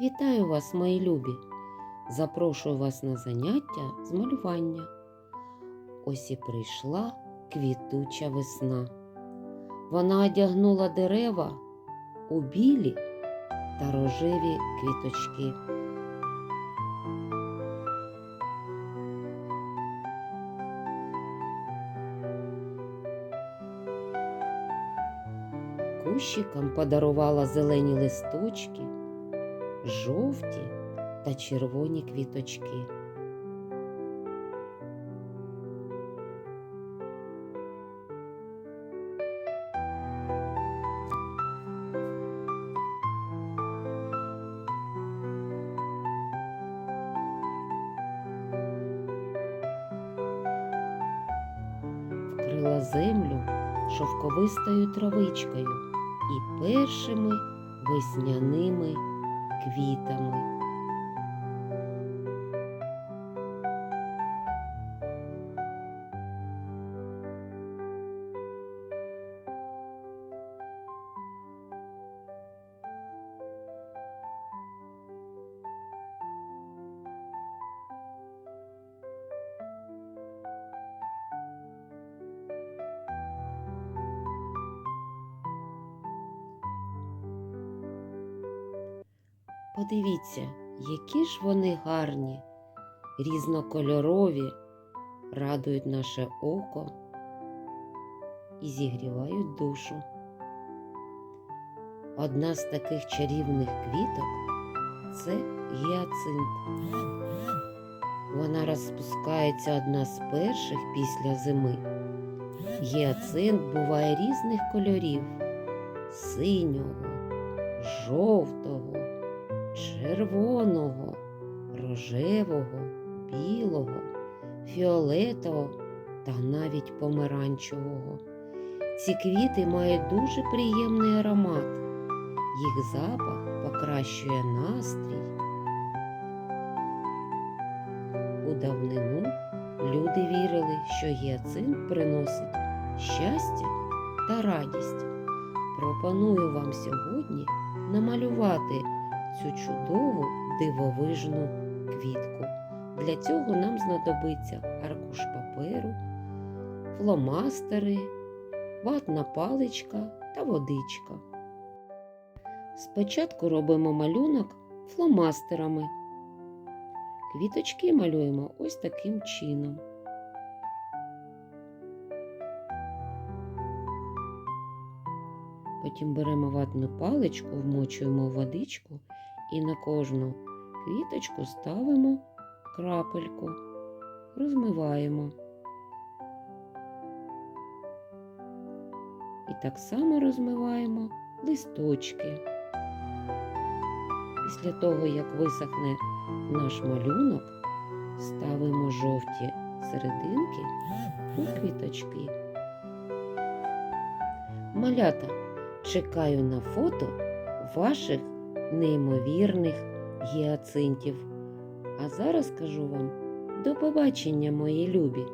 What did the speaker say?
Вітаю вас, мої любі! Запрошую вас на заняття з малювання. Ось і прийшла квітуча весна. Вона одягнула дерева у білі та рожеві квіточки. Кущикам подарувала зелені листочки, жовті та червоні квіточки. Вкрила землю шовковистою травичкою і першими весняними квітами. Подивіться, які ж вони гарні, різнокольорові, радують наше око і зігрівають душу. Одна з таких чарівних квіток це гіацинт. Вона розпускається одна з перших після зими. Гіацинт буває різних кольорів синього, жовтого червоного, рожевого, білого, фіолетового та навіть помаранчевого. Ці квіти мають дуже приємний аромат. Їх запах покращує настрій. У давнину люди вірили, що гіацинт приносить щастя та радість. Пропоную вам сьогодні намалювати цю чудову дивовижну квітку. Для цього нам знадобиться аркуш паперу, фломастери, ватна паличка та водичка. Спочатку робимо малюнок фломастерами. Квіточки малюємо ось таким чином. Потім беремо ватну паличку, вмочуємо в водичку і на кожну квіточку ставимо крапельку, розмиваємо. І так само розмиваємо листочки. Після того, як висохне наш малюнок, ставимо жовті серединки у квіточки. Малята, чекаю на фото ваших неймовірних гіацинтів. А зараз кажу вам до побачення, мої любі!